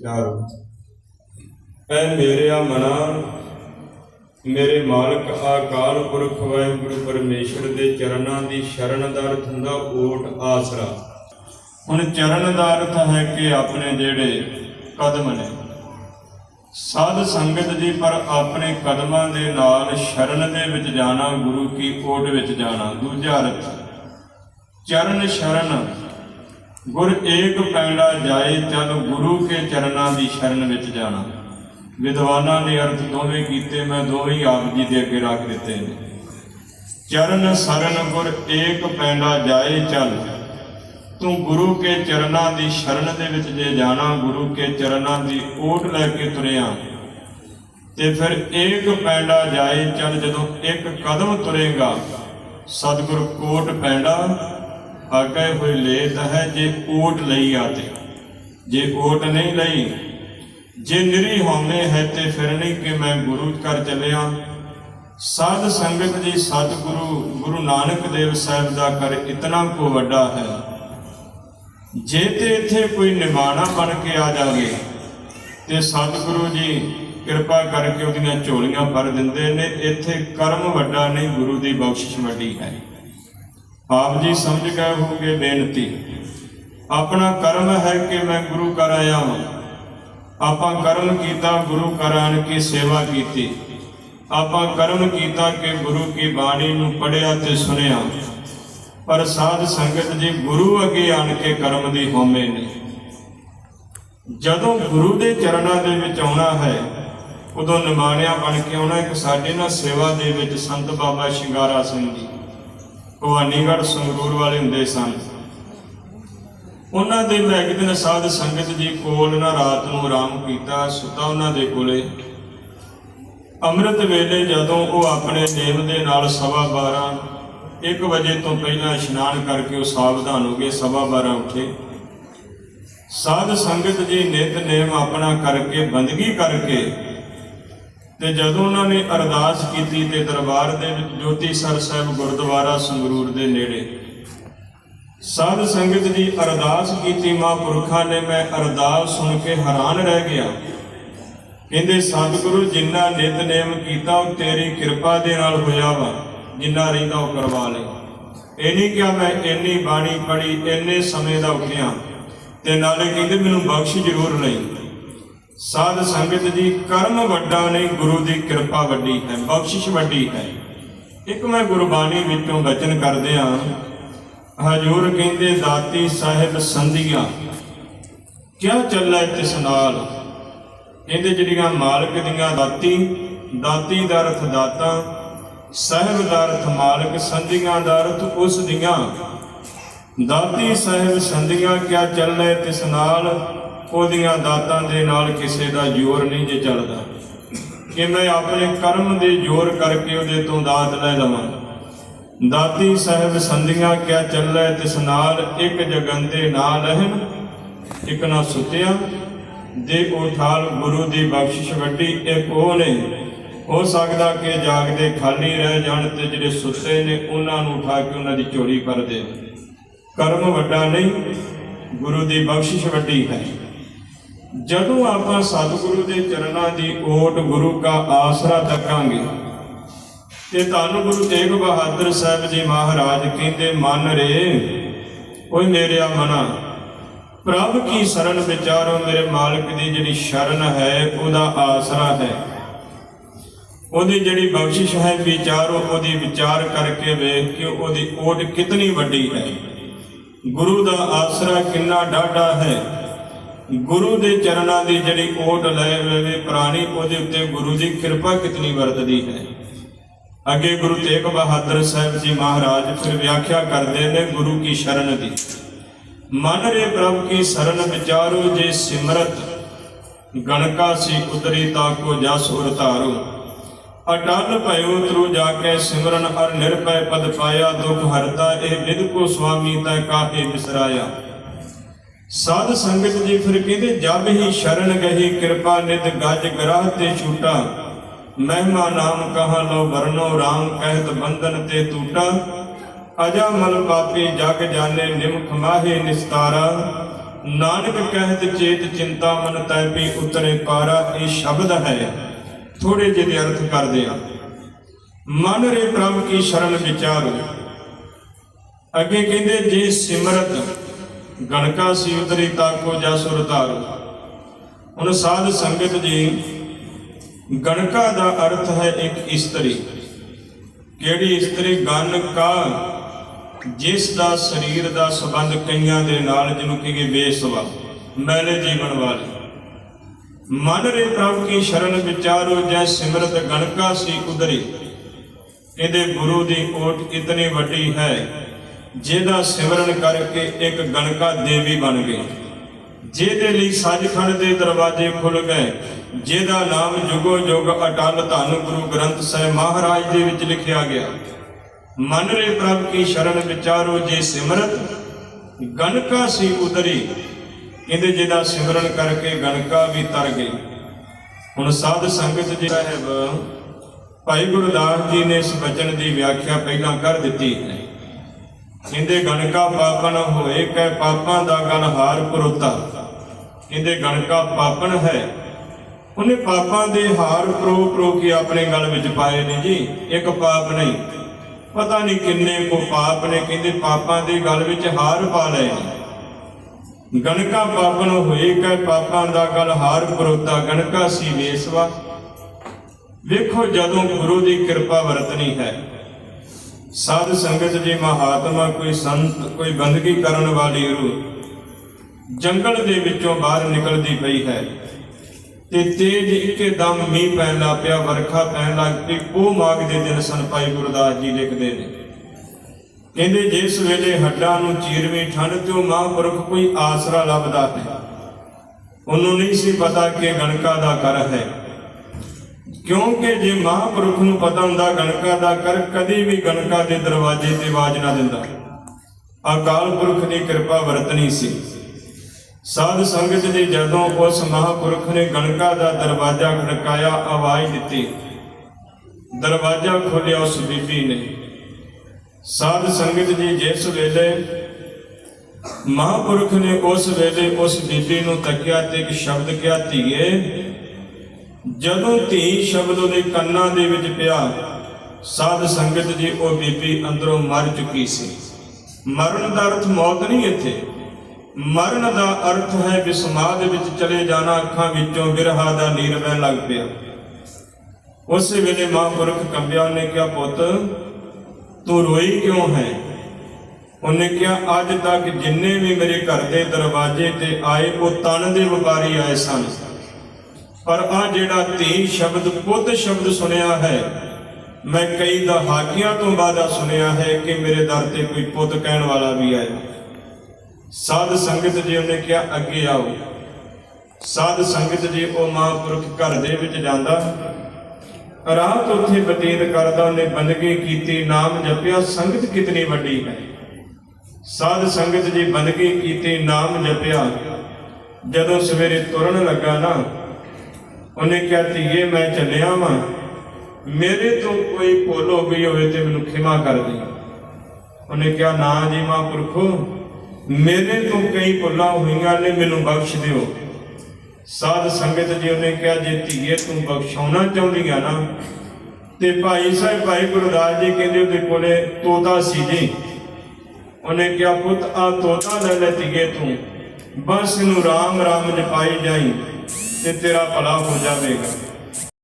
ਚਾਰ ਐ ਮੇਰਿਆ ਮਨਾ, ਮੇਰੇ ਮਾਲਕ ਆਕਾਲ ਪੁਰਖ ਵਾਹਿਗੁਰੂ ਪਰਮੇਸ਼ਰ ਦੇ ਚਰਨਾਂ ਦੀ ਸ਼ਰਨ ਦਾ ਅਰਥ ਹੁੰਦਾ ਓਟ ਆਸਰਾ। ਹੁਣ ਚਰਨ ਦਾ ਅਰਥ ਹੈ ਕਿ ਆਪਣੇ ਜਿਹੜੇ ਕਦਮ ਨੇ। ਸਾਧ ਸੰਗਤ ਜੀ, ਪਰ ਆਪਣੇ ਕਦਮਾਂ ਦੇ ਨਾਲ ਸ਼ਰਨ ਦੇ ਵਿੱਚ ਜਾਣਾ, ਗੁਰੂ ਕੀ ਓਟ ਵਿੱਚ ਜਾਣਾ। ਦੂਜਾ ਅਰਥ, ਚਰਨ ਸ਼ਰਨ ਗੁਰ ਏਕ ਪੈਂਡਾ ਜਾਏ ਚਲ ਗੁਰੂ ਕੇ ਚਰਨਾਂ ਦੀ ਸ਼ਰਨ ਵਿੱਚ ਜਾਣਾ। ਵਿਦਵਾਨਾਂ ਨੇ ਅਰਥ ਦੋਵੇਂ ਕੀਤੇ, ਮੈਂ ਦੋਵੇਂ ਆਪ ਜੀ ਦੇ ਅੱਗੇ ਰੱਖ ਦਿੱਤੇ ਨੇ। ਚਰਨ ਸਰਨ ਗੁਰ ਏਕ ਪੈਂਡਾ ਜਾਏ ਚਲ, ਤੂੰ ਗੁਰੂ ਕੇ ਚਰਨਾਂ ਦੀ ਸ਼ਰਨ ਦੇ ਵਿੱਚ ਜੇ ਜਾਣਾ, ਗੁਰੂ ਕੇ ਚਰਨਾਂ ਦੀ ਓਟ ਲੈ ਕੇ ਤੁਰਿਆ, ਤੇ ਫਿਰ ਏਕ ਪੈਂਡਾ ਜਾਏ ਚੱਲ ਜਦੋਂ ਇੱਕ ਕਦਮ ਤੁਰੇਗਾ, ਸਤਿਗੁਰ ਕੋਟ ਪੈਂਡਾ ਆਗੇ ਹੋਏ ਲੇਤ ਹੈ ਜੇ ਓਟ ਲਈ ਆਤੇ ਜੇ ਓਟ ਨਹੀਂ ਲਈ, ਜੇ ਨਿਰੀ ਹਉਮੈ ਹੈ ਤੇ ਫਿਰ ਨਹੀਂ ਕਿ ਮੈਂ ਗੁਰੂ ਘਰ ਚੱਲਿਆ। ਸਾਧ ਸੰਗਤ ਜੀ ਸਤਿਗੁਰੂ, ਗੁਰੂ ਨਾਨਕ ਦੇਵ ਸਾਹਿਬ ਦਾ ਕਰ ਇਤਨਾ ਕੋ ਵੱਡਾ ਹੈ। ਜੇ ਤੇ ਇੱਥੇ ਕੋਈ ਨਿਮਾਣਾ ਬਣ ਕੇ ਆ ਜਾਵੇ, ਤੇ ਸਤਿਗੁਰੂ ਜੀ ਕਿਰਪਾ ਕਰਕੇ ਉਹਦੀਆਂ ਝੋਲੀਆਂ ਭਰ ਦਿੰਦੇ ਨੇ। ਇੱਥੇ ਕਰਮ ਵੱਡਾ ਨਹੀਂ, ਗੁਰੂ ਦੀ ਬਖਸ਼ਿਸ਼ ਵੱਡੀ ਹੈ। ਆਪ ਜੀ ਸਮਝ ਗਏ ਹੋਗੇ ਬੇਨਤੀ। ਆਪਣਾ ਕਰਮ ਹੈ ਕਿ ਮੈਂ ਗੁਰੂ ਕਰ ਆਇਆ ਹਾਂ ਆਪਾਂ ਕਰਮ ਕੀਤਾ, ਗੁਰੂ ਘਰ ਆਣ ਕੇ ਸੇਵਾ ਕੀਤੀ। ਆਪਾਂ ਕਰਮ ਕੀਤਾ ਕਿ ਗੁਰੂ ਕੀ ਬਾਣੀ ਨੂੰ ਪੜਿਆ ਤੇ ਸੁਣਿਆ। ਪਰ ਸਾਧ ਸੰਗਤ ਜੀ ਗੁਰੂ ਅੱਗੇ ਆਣ ਕੇ ਕਰਮ ਦੀ ਹੋਮੇ ਨੇ ਜਦੋਂ ਗੁਰੂ ਦੇ ਚਰਨਾਂ ਦੇ ਵਿੱਚ ਆਉਣਾ ਹੈ, ਉਦੋਂ ਨਿਮਾਣਿਆ ਬਣ ਕੇ ਆਉਣਾ ਇੱਕ ਸਾਡੇ ਨਾਲ ਸੇਵਾ ਦੇ ਵਿੱਚ ਸੰਤ ਬਾਬਾ ਸ਼ਿੰਗਾਰਾ ਸਿੰਘ ਜੀ। ਭਵਾਨੀਗੜ੍ਹ ਸੰਗਰੂਰ ਵਾਲੇ ਹੁੰਦੇ ਸਨ। ਉਹਨਾਂ ਦੇ ਮੈਂ ਇੱਕ ਦਿਨ ਸਾਧ ਸੰਗਤ ਜੀ ਕੋਲ ਨਾ ਰਾਤ ਨੂੰ ਆਰਾਮ ਕੀਤਾ, ਸੁੱਤਾ ਉਹਨਾਂ ਦੇ ਕੋਲੇ। ਅੰਮ੍ਰਿਤ ਵੇਲੇ ਜਦੋਂ ਉਹ ਆਪਣੇ ਨੇਮ ਦੇ ਨਾਲ ਸਵਾ 12 1 ਵਜੇ ਤੋਂ ਪਹਿਲਾਂ ਇਸ਼ਨਾਨ ਕਰਕੇ ਉਹ ਸਾਵਧਾਨ ਹੋ ਗਏ, ਸਵਾ 12 ਉੱਠੇ। ਸਾਧ ਸੰਗਤ ਜੀ ਨਿਤ ਨੇਮ ਆਪਣਾ ਕਰਕੇ, ਬੰਦਗੀ ਕਰਕੇ ਤੇ ਜਦੋਂ ਉਹਨਾਂ ਨੇ ਅਰਦਾਸ ਕੀਤੀ ਤੇ ਦਰਬਾਰ ਦੇ ਵਿੱਚ ਜੋਤੀ ਸਰ ਸਾਹਿਬ ਗੁਰਦੁਆਰਾ ਸੰਗਰੂਰ ਦੇ ਨੇੜੇ, ਸਾਧ ਸੰਗਤ ਦੀ ਅਰਦਾਸ ਕੀਤੀ ਮਹਾਂਪੁਰਖਾਂ ਨੇ, ਮੈਂ ਅਰਦਾਸ ਸੁਣ ਕੇ ਹੈਰਾਨ ਰਹਿ ਗਿਆ। ਕਹਿੰਦੇ, ਸਤਿਗੁਰੂ ਜਿੰਨਾ ਨਿਤਨੇਮ ਕੀਤਾ, ਉਹ ਤੇਰੀ ਕਿਰਪਾ ਦੇ ਨਾਲ ਹੋਇਆ ਵਾ, ਜਿੰਨਾ ਰਹਿੰਦਾ ਉਹ ਕਰਵਾ ਲੈ। ਇਹ ਨਹੀਂ ਕਿ ਮੈਂ ਇੰਨੀ ਬਾਣੀ ਪੜੀ ਇੰਨੇ ਸਮੇਂ ਦਾ ਉੱਠਿਆ ਤੇ ਨਾਲੇ ਕਹਿੰਦੇ, ਮੈਨੂੰ ਬਖਸ਼ ਜ਼ਰੂਰ ਲਈ। ਸਾਧ ਸੰਗਤ ਜੀ ਕਰਮ ਵੱਡਾ ਨਹੀਂ, ਗੁਰੂ ਦੀ ਕਿਰਪਾ ਵੱਡੀ ਹੈ, ਬਖਸ਼ਿਸ਼ ਵੱਡੀ ਹੈ। ਇੱਕ ਮੈਂ ਗੁਰਬਾਣੀ ਵਿੱਚੋਂ ਵਚਨ ਕਰਦੇ ਆ। ਹਜੂਰ ਕਹਿੰਦੇ, ਦਾਤੀ ਸਾਹਿਬ ਸੰਧੀਆਂ, ਕਿਆ ਚੱਲੇ ਤਿਸ ਨਾਲ? ਕਹਿੰਦੇ, ਜਿਹੜੀਆਂ ਮਾਲਕ ਦੀਆਂ ਦਾਤੀ ਦਾਤੀ ਦਾ ਅਰਥ ਦਾਤਾ, ਸਾਹਿਬ ਦਾ ਅਰਥ ਮਾਲਕ ਸੰਧੀਆਂ ਦਾ ਅਰਥ ਉਸ ਦੀਆਂ। ਦਾਤੀ ਸਾਹਿਬ ਸੰਧੀਆਂ, ਕਿਆ ਚੱਲੇ ਤਿਸ ਨਾਲ? ਉਹਦੀਆਂ ਦਾਤਾਂ ਦੇ ਨਾਲ ਕਿਸੇ ਦਾ ਜ਼ੋਰ ਨਹੀਂ ਜੇ ਚੱਲਦਾ। ਕਿ ਮੈਂ ਆਪਣੇ ਕਰਮ ਦੇ ਜ਼ੋਰ ਕਰਕੇ ਉਹਦੇ ਤੋਂ ਦਾਤ ਲੈ ਲਵਾਂ। ਦਾਤੀ ਸਾਹਿਬ ਸੰਧੀਆਂ, ਕਿਆ ਚੱਲੇ ਤਿਸ ਨਾਲ, ਇੱਕ ਜਗੰਦੇ ਨਾ ਰਹਿਣ ਇੱਕ ਨਾ ਸੁਤਿਆ। ਦੇ ਉਠਾਲ ਗੁਰੂ ਦੀ ਬਖਸ਼ਿਸ਼ ਵੱਡੀ, ਇੱਕ ਉਹ ਨੇ ਹੋ ਸਕਦਾ ਕਿ ਜਾਗਦੇ ਖਾਲੀ ਰਹਿ ਜਾਣ ਤੇ ਜਿਹੜੇ ਸੁੱਤੇ ਨੇ, ਉਹਨਾਂ ਨੂੰ ਉਠਾ ਕੇ ਉਹਨਾਂ ਦੀ ਚੋਰੀ ਕਰ ਦੇ ਕਰਮ ਵੱਡਾ ਨਹੀਂ, ਗੁਰੂ ਦੀ ਬਖਸ਼ਿਸ਼ ਵੱਡੀ ਹੈ। ਜਦੋਂ ਆਪਾਂ ਸਤਿਗੁਰੂ ਦੇ ਚਰਨਾਂ ਦੀ ਓਟ ਗੁਰੂ ਦਾ ਆਸਰਾ ਤੱਕਾਂਗੇ ਤੇ ਤੁਹਾਨੂੰ ਗੁਰੂ ਤੇਗ ਬਹਾਦਰ ਸਾਹਿਬ ਜੀ ਮਹਾਰਾਜ ਕਹਿੰਦੇ, ਮਨ ਰੇ, ਓਏ ਮੇਰਿਆ ਮਨਾ ਪ੍ਰਭ ਕੀ ਸ਼ਰਨ ਵਿਚਾਰੋ ਮੇਰੇ ਮਾਲਕ ਦੀ ਜਿਹੜੀ ਸ਼ਰਨ ਹੈ, ਉਹਦਾ ਆਸਰਾ ਹੈ। ਉਹਦੀ ਜਿਹੜੀ ਬਖਸ਼ਿਸ਼ ਹੈ, ਵਿਚਾਰੋ, ਉਹਦੀ ਵਿਚਾਰ ਕਰਕੇ ਵੇਖ ਕੇ ਉਹਦੀ ਓਟ ਕਿਤਨੀ ਵੱਡੀ ਹੈ। ਗੁਰੂ ਦਾ ਆਸਰਾ ਕਿੰਨਾ ਡਾਢਾ ਹੈ। ਗੁਰੂ ਦੇ ਚਰਨਾਂ ਦੀ ਜਿਹੜੀ ਓਟ ਲੈ ਵੇ ਪ੍ਰਾਣੀ, ਉਹਦੇ ਉੱਤੇ ਗੁਰੂ ਦੀ ਕਿਰਪਾ ਕਿਤਨੀ ਵਰਤਦੀ ਹੈ? ਅੱਗੇ ਗੁਰੂ ਤੇਗ ਬਹਾਦਰ ਸਾਹਿਬ ਜੀ ਮਹਾਰਾਜ ਫਿਰ ਵਿਆਖਿਆ ਕਰਦੇ ਨੇ ਗੁਰੂ ਕੀ ਸ਼ਰਨ ਦੀ। ਮਨ ਰੇ ਪ੍ਰਭ ਕੀ ਸ਼ਰਨ ਵਿਚਾਰੋ ਜੇ ਸਿਮਰਤ, ਗਣਕਾ ਸੀ ਉਤਰੀ ਤਾ ਕੋ ਜਸ ਉਰ ਧਾਰੋ। ਅਟਲ ਭਇਓ ਤਰੂ ਜਾ ਕੇ ਸਿਮਰਨ ਅਰ ਨਿਰਭੈ ਪਦ ਪਾਇਆ, ਦੁਖ ਹਰਤਾ ਇਹ ਵਿਦ ਕੋ ਸੁਆਮੀ ਤੈ ਕਾਹੇ ਬਿਸਰਾਇਆ। ਸਾਧ ਸੰਗਤ ਜੀ ਫਿਰ ਕਹਿੰਦੇ ਜਬ ਹੀ ਸ਼ਰਨ ਗਹੀ ਕਿਰਪਾ ਨਿਤ ਗੱਜ ਗਰਾਹ ਤੇ ਛੂਟਾ। ਮਹਿਮਾ ਨਾਮ ਕਹਾ ਲੋ ਵਰਨੋ RAM ਕਹਿਤ ਬੰਧਨ ਤੇ ਟੂਟਾ ਅਜਾ ਮਲ ਪਾਪੀ ਜਗ ਜਾਣੇ, ਨਿਮਖ ਮਾਹੇ ਨਿਸਤਾਰਾ। ਨਾਨਕ ਕਹਿਤ ਚੇਤ ਚਿੰਤਾ ਮਨ ਤੈ ਪੀ ਉਤਰੇ ਪਾਰਾ, ਇਹ ਸ਼ਬਦ ਹੈ। ਥੋੜੇ ਜਿਹੇ ਅਰਥ ਕਰਦੇ ਆ ਮਨ ਰੇ ਪ੍ਰਭ ਕੀ ਸ਼ਰਨ ਵਿਚਾਰ। ਅੱਗੇ ਕਹਿੰਦੇ, ਜੇ ਸਿਮਰਤ ਗਣਕਾ ਸੀ ਉਤਰੀ ਤਾਕੋ ਜਾ ਸੁਰ ਧਾਰੋ। ਹੁਣ ਸਾਧ ਸੰਗਤ ਜੀ, ਗਣਕਾ ਦਾ ਅਰਥ ਹੈ ਇੱਕ ਇਸਤਰੀ। ਕਿਹੜੀ ਇਸਤਰੀ? ਗਨ ਜਿਸ ਦਾ ਸਰੀਰ ਦਾ ਸੰਬੰਧ ਕਈਆਂ ਦੇ ਨਾਲ, ਜਿਹਨੂੰ ਕਹੀਏ ਬੇਸਵਾ ਮੈਲੇ ਜੀਵਨ ਵਾਲੀ। ਮਨ ਰੇ ਪ੍ਰਭ ਕੀ ਸ਼ਰਨ ਵਿਚਾਰੋ, ਜੈ ਸਿਮਰਤ ਗਣਕਾ ਸੀ ਉਦਰੀ ਇਹਦੇ ਗੁਰੂ ਦੀ ਓਟ ਇਤਨੀ ਵੱਡੀ ਹੈ। ਜਿਹਦਾ ਸਿਮਰਨ ਕਰਕੇ ਇੱਕ ਗਣਕਾ ਦੇਵੀ ਬਣ ਗਈ ਜਿਹਦੇ ਲਈ ਸੱਚਖੰਡ ਦੇ ਦਰਵਾਜ਼ੇ ਖੁੱਲ ਗਏ, ਜਿਹਦਾ ਨਾਮ ਜੁਗੋ ਜੁਗ ਅਟਲ ਧੰਨ ਗੁਰੂ ਗ੍ਰੰਥ ਸਾਹਿਬ ਮਹਾਰਾਜ ਦੇ ਵਿੱਚ ਲਿਖਿਆ ਗਿਆ। ਮਨ ਰੇ ਪ੍ਰਭ ਕੀ ਸ਼ਰਨ ਵਿਚਾਰੋ ਜੇ ਸਿਮਰਤ, ਗਣਕਾ ਸੀ ਉਤਰੀ। ਕਹਿੰਦੇ ਜਿਹਦਾ ਸਿਮਰਨ ਕਰਕੇ ਗਣਕਾ ਵੀ ਤਰ ਗਈ ਹੁਣ ਸਾਧ ਸੰਗਤ ਜੀ ਸਾਹਿਬ, ਭਾਈ ਗੁਰਦਾਸ ਜੀ ਨੇ ਇਸ ਬਚਨ ਦੀ ਵਿਆਖਿਆ ਪਹਿਲਾਂ ਕਰ ਦਿੱਤੀ ਹੈ। ਕਹਿੰਦੇ ਗਣਕਾ ਪਾਪਨ ਹੋਏ ਕੈ ਪਾਪਾਂ ਦਾ ਗਨ ਹਾਰ ਪਰੋਤਾ। ਕਹਿੰਦੇ ਗਣਕਾ ਪਾਪਨ ਹੈ, ਉਹਨੇ ਪਾਪਾਂ ਦੇ ਹਾਰ ਪ੍ਰੋ ਪ੍ਰੋ ਕੇ ਆਪਣੇ ਗਲ ਵਿੱਚ ਪਾਏ ਨੇ ਜੀ, ਇੱਕ ਪਾਪ ਨਹੀਂ। ਪਤਾ ਨਹੀਂ ਕਿੰਨੇ ਕੋ ਪਾਪ ਨੇ ਕਹਿੰਦੇ ਪਾਪਾਂ ਦੇ ਗਲ ਵਿੱਚ ਹਾਰ ਪਾ ਲਏ ਨੇ। ਗਣਕਾ ਪਾਪਨ ਹੋਏ ਕੈ ਪਾਪਾਂ ਦਾ ਗਲ ਹਾਰ ਪਰੋਤਾ, ਗਣਕਾ ਸੀ ਵੇਸਵਾ। ਵੇਖੋ ਜਦੋਂ ਗੁਰੂ ਦੀ ਕਿਰਪਾ ਵਰਤਣੀ ਹੈ ਸਾਧ ਸੰਗਤ ਜੀ ਮਹਾਤਮਾ ਕੋਈ ਸੰਤ, ਕੋਈ ਬੰਦਗੀ ਕਰਨ ਵਾਲੀ ਰੂਹ ਜੰਗਲ ਦੇ ਵਿੱਚੋਂ ਬਾਹਰ ਨਿਕਲਦੀ ਪਈ ਹੈ ਤੇ ਤੇਜ ਇੱਕੇ ਦਮ ਮੀਂਹ ਪੈਣ ਲੱਗ ਪਿਆ, ਵਰਖਾ ਪੈਣ ਲੱਗ ਪਈ ਉਹ ਮਾਗ ਦੇ ਦਿਨ ਸਨ ਭਾਈ ਗੁਰਦਾਸ ਜੀ ਲਿਖਦੇ ਨੇ। ਕਹਿੰਦੇ ਜਿਸ ਵੇਲੇ ਹੱਡਾਂ ਨੂੰ ਚੀਰਵੇਂ ਠੰਡ ਤੇ ਉਹ ਮਹਾਂਪੁਰਖ ਕੋਈ ਆਸਰਾ ਲੱਭਦਾ ਹੈ। ਉਹਨੂੰ ਨਹੀਂ ਸੀ ਪਤਾ ਕਿ ਗਣਕਾ ਦਾ ਕਰ ਹੈ। ਕਿਉਂਕਿ ਜੇ ਮਹਾਂਪੁਰਖ ਨੂੰ ਪਤਾ ਹੁੰਦਾ ਗਣਕਾ ਦਾ ਕਰ, ਕਦੀ ਵੀ ਗਣਕਾ ਦੇ ਦਰਵਾਜ਼ੇ ਤੇ ਆਵਾਜ਼ ਨਾ ਦਿੰਦਾ। ਅਕਾਲ ਪੁਰਖ ਦੀ ਕਿਰਪਾ ਵਰਤਣੀ ਸੀ। ਸਾਧ ਸੰਗਤ ਜੀ ਜਦੋਂ ਉਸ ਮਹਾਂਪੁਰਖ ਨੇ ਗਣਕਾ ਦਾ ਦਰਵਾਜ਼ਾ ਖੜਕਾਇਆ, ਆਵਾਜ਼ ਦਿੱਤੀ। ਦਰਵਾਜ਼ਾ ਖੋਲਿਆ ਉਸ ਬੀਬੀ ਨੇ। ਸਾਧ ਸੰਗਤ ਜੀ ਜਿਸ ਵੇਲੇ ਮਹਾਂਪੁਰਖ ਨੇ ਉਸ ਵੇਲੇ ਉਸ ਬੀਬੀ ਨੂੰ ਤੱਕਿਆ ਤੇ ਇੱਕ ਸ਼ਬਦ ਕਿਹਾ, ਧੀਏ ਜਦੋਂ ਧੀ ਸ਼ਬਦ ਉਹਦੇ ਕੰਨਾਂ ਦੇ ਵਿੱਚ ਪਿਆ, ਸਾਧ ਸੰਗਤ ਜੀ ਉਹ ਬੀਬੀ ਅੰਦਰੋਂ ਮਰ ਚੁੱਕੀ ਸੀ। ਮਰਨ ਦਾ ਅਰਥ ਮੌਤ ਨਹੀਂ ਇੱਥੇ। ਮਰਨ ਦਾ ਅਰਥ ਹੈ ਵਿਸਮਾਦ ਵਿੱਚ ਚਲੇ ਜਾਣਾ, ਅੱਖਾਂ ਵਿੱਚੋਂ ਵਿਰਹਾ ਦਾ ਨੀਰ ਵਹਿਣ ਲੱਗ ਪਿਆ। ਉਸੇ ਵੇਲੇ ਮਹਾਂਪੁਰਖ ਕੰਬਿਆ, ਉਹਨੇ ਕਿਹਾ, ਪੁੱਤ, ਤੂੰ ਰੋਈ ਕਿਉਂ ਹੈ? ਉਹਨੇ ਕਿਹਾ, ਅੱਜ ਤੱਕ ਜਿੰਨੇ ਵੀ ਮੇਰੇ ਘਰ ਦੇ ਦਰਵਾਜ਼ੇ ਤੇ ਆਏ, ਉਹ ਤਨ ਦੇ ਵਪਾਰੀ ਆਏ ਸਨ। ਪਰ ਆ ਜਿਹੜਾ ਧੀ ਸ਼ਬਦ, ਪੁੱਤ ਸ਼ਬਦ ਸੁਣਿਆ ਹੈ, ਮੈਂ ਕਈ ਦਹਾਕਿਆਂ ਤੋਂ ਬਾਅਦ ਸੁਣਿਆ ਹੈ ਕਿ ਮੇਰੇ ਦਰ ਤੇ ਕੋਈ ਪੁੱਤ ਕਹਿਣ ਵਾਲਾ ਵੀ ਆਇਆ। ਸਾਧ ਸੰਗਤ ਜੀ ਉਹਨੇ ਕਿਹਾ, ਅੱਗੇ ਆਓ। ਸਾਧ ਸੰਗਤ ਜੀ ਉਹ ਮਹਾਂਪੁਰਖ ਘਰ ਦੇ ਵਿੱਚ ਜਾਂਦਾ, ਰਾਤ ਉੱਥੇ ਬਤੀਤ ਕਰਦਾ, ਉਹਨੇ ਬੰਦਗੀ ਕੀਤੀ, ਨਾਮ ਜਪਿਆ, ਸੰਗਤ ਕਿਤਨੀ ਵੱਡੀ ਹੈ। ਸਾਧ ਸੰਗਤ ਜੀ ਬੰਦਗੀ ਕੀਤੀ, ਨਾਮ ਜਪਿਆ, ਜਦੋਂ ਸਵੇਰੇ ਤੁਰਨ ਲੱਗਾ ਨਾ ਉਹਨੇ ਕਿਹਾ, ਧੀਏ, ਮੈਂ ਚੱਲਿਆ ਵਾਂ। ਮੇਰੇ ਤੋਂ ਕੋਈ ਭੁੱਲ ਹੋ ਗਈ ਹੋਵੇ ਤੇ ਮੈਨੂੰ ਖਿਮਾ ਕਰ ਦੇ। ਉਹਨੇ ਕਿਹਾ, ਨਾ ਜੀ ਮਾਂ ਪੁਰਖੋ ਮੇਰੇ ਤੋਂ ਕਈ ਭੁੱਲਾਂ ਹੋਈਆਂ ਨੇ, ਮੈਨੂੰ ਬਖਸ਼ ਦਿਓ। ਸਾਧ ਸੰਗਤ ਜੀ ਉਹਨੇ ਕਿਹਾ, ਜੇ ਧੀਏ ਤੂੰ ਬਖਸ਼ਾਉਣਾ ਚਾਹੁੰਦੀ ਆ ਨਾ, ਤੇ ਭਾਈ ਸਾਹਿਬ, ਭਾਈ ਗੁਰਦਾਸ ਜੀ ਕਹਿੰਦੇ ਉਹਦੇ ਕੋਲੇ ਤੋਤਾ ਸੀ ਜੀ। ਉਹਨੇ ਕਿਹਾ, ਪੁੱਤ ਆ ਤੋਤਾ ਲੈ ਲੈ ਧੀਏ ਤੂੰ। ਬਸ ਇਹਨੂੰ ਰਾਮ ਰਾਮ ਜਪਾਈ ਜਾਈ। ਤੇ ਤੇਰਾ ਭਲਾ ਹੋ ਜਾਵੇਗਾ।